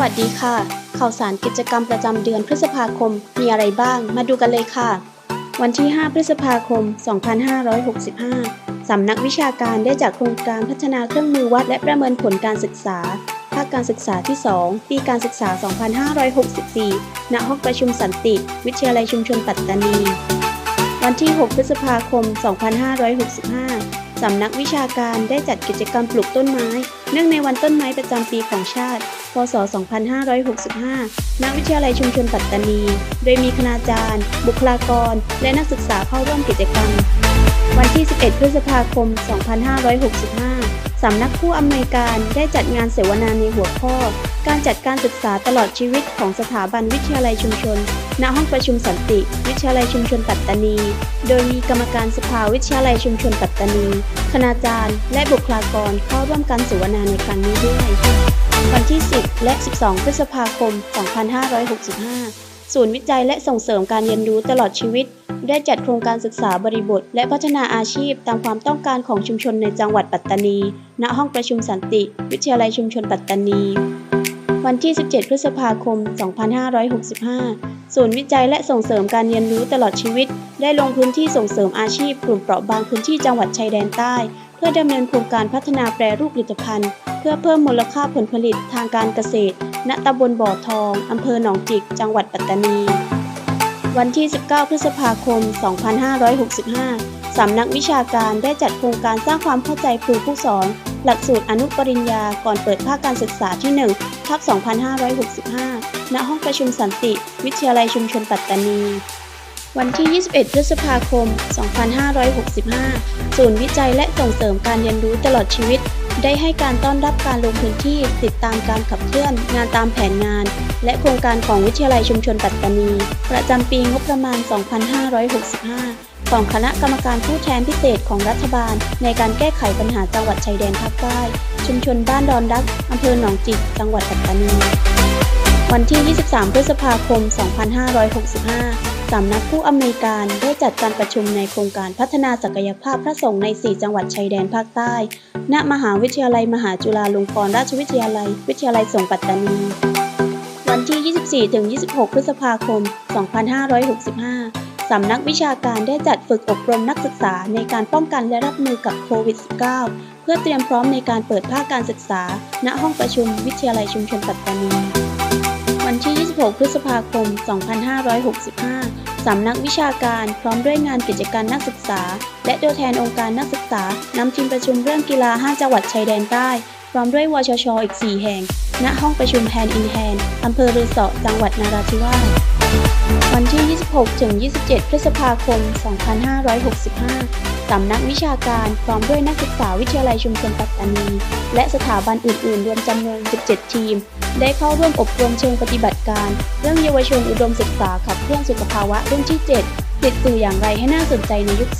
วัสดีค่ะ ข่าวสารกิจกรรมประจำเดือนพฤษภาคมมีอะไรบ้าง มาดูกันเลยค่ะ วันที่ 5 พฤษภาคม 2565 สำนักวิชาการได้จัดโครงการพัฒนาเครื่องมือวัดและประเมินผลการศึกษา ภาคการศึกษาที่ 2 ปีการศึกษา 2564 ณ ห้องประชุมสันติ วิทยาลัยชุมชนปัตตานี วันที่ 6 พฤษภาคม 2565 สำนักวิชาการได้จัดกิจกรรมปลูกต้นไม้ เนื่องในวันต้นไม้ประจำปีของชาติ พศ 2565 ณ วิทยาลัยชุมชนปัตตานี โดยมีคณาจารย์ บุคลากร และนักศึกษาเข้าร่วมกิจกรรม วันที่ 11 พฤษภาคม 2565 สำนักผู้อำนวยการได้จัดงานเสวนาในหัวข้อ การจัดการศึกษาตลอดชีวิตของสถาบันวิทยาลัยชุมชน ณ ห้องประชุมสันติ วิทยาลัยชุมชนปัตตานี โดยมีกรรมการสภาวิทยาลัยชุมชนปัตตานี คณาจารย์ และบุคลากรเข้าร่วมการเสวนาในครั้งนี้ด้วย วันที่ 10 และ 12 พฤษภาคม 2565 ศูนย์วิจัยและส่งเสริมการเรียนรู้ตลอดชีวิต ได้จัดโครงการศึกษาบริบท และพัฒนาอาชีพตามความต้องการของชุมชนในจังหวัดปัตตานี ณ ห้องประชุมสันติ วิทยาลัยชุมชนปัตตานี วันที่ 17 พฤษภาคม 2565 ศูนย์วิจัยและส่งเสริมการเรียนรู้ตลอดชีวิต ได้ลงพื้นที่ส่งเสริมอาชีพ กลุ่มเปราะบางพื้นที่จังหวัดชายแดนใต้ เพื่อดำเนินโครงการพัฒนาแปรรูปผลิตภัณฑ์ เพื่อเพิ่มมูลค่าผลผลิตทางการเกษตร ณ ตำบลบ่อทอง อำเภอหนองจิก จังหวัดปัตตานี วันที่ 19 พฤษภาคม 2565 สำนักวิชาการได้จัดโครงการสร้างความเข้าใจครูผู้สอน หลักสูตรอนุปริญญาก่อนเปิดภาคการศึกษาที่1ทับ2565 ณ ห้องประชุมสันติ วิทยาลัยชุมชนปัตตานี วันที่ 21 พฤษภาคม 2565 ศูนย์วิจัยและส่งเสริมการเรียนรู้ตลอดชีวิต ได้ให้การต้อนรับการลงพื้นที่ติดตามการขับเคลื่อน งานตามแผนงาน และโครงการของวิทยาลัยชุมชนปัตตานี ประจำปีงบประมาณ 2565 ของคณะกรรมการผู้แทนพิเศษของรัฐบาล ในการแก้ไขปัญหาจังหวัดชายแดนภาคใต้ ชุมชนบ้านดอนดักอำเภอหนองจิก จังหวัดปัตตานี วันที่ 23 พฤษภาคม 2565 สำนักผู้อำนวยการได้จัดการประชุมในโครงการพัฒนาศักยภาพพระสงฆ์ใน 4 จังหวัดชายแดนภาคใต้ ณ มหาวิทยาลัยมหาจุฬาลงกรณราชวิทยาลัย วิทยาลัยสงปัตตานี วันที่ 24-26 พฤษภาคม 2565 สำนักวิชาการได้จัดฝึกอบรมนักศึกษาในการป้องกันและรับมือกับโควิด -19 เพื่อเตรียมพร้อมในการเปิดภาคการศึกษา ณ ห้องประชุมวิทยาลัยชุมชนปัตตานี วันที่ 26 พฤษภาคม 2565 สำนักวิชาการพร้อมด้วยงานกิจการนักศึกษา และตัวแทนองค์การนักศึกษานำทีมประชุมเรื่องกีฬา 5 จังหวัดชายแดนใต้ ร้อมด้วยวชชอีก 4 แห่ง ณ ห้องประชุมแฮนอินแฮนอำเภอรือเสาะจังหวัดนราธิวาส วันที่ 26 ถึง 27 พฤษภาคม 2565 สำนักวิชาการพร้อมด้วยนักศึกษาวิทยาลัยชุมชนปัตตานี และสถาบันอื่น ๆ รวมจำนวน 17 ทีม ได้เข้าร่วมอบรมเชิงปฏิบัติการ เรื่องเยาวชนอุดมศึกษาขับเคลื่อนสุขภาวะรุ่นที่ 7 ติดสื่ออย่างไรให้น่าสนใจในยุค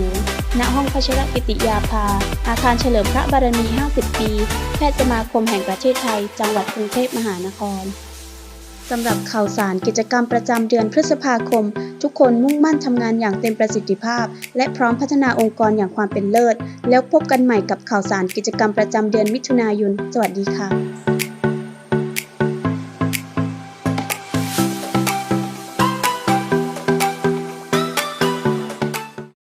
4.0 ณ ห้องพัชรกิติยาภา อาคารเฉลิมพระบารมี 50 ปี แพทยสมาคมแห่งประเทศไทย จังหวัดกรุงเทพมหานคร สำหรับข่าวสารกิจกรรมประจำเดือนพฤษภาคม ทุกคนมุ่งมั่นทำงานอย่างเต็มประสิทธิภาพ และพร้อมพัฒนาองค์กรอย่างความเป็นเลิศ แล้วพบกันใหม่กับข่าวสารกิจกรรมประจำเดือนมิถุนายน สวัสดีค่ะ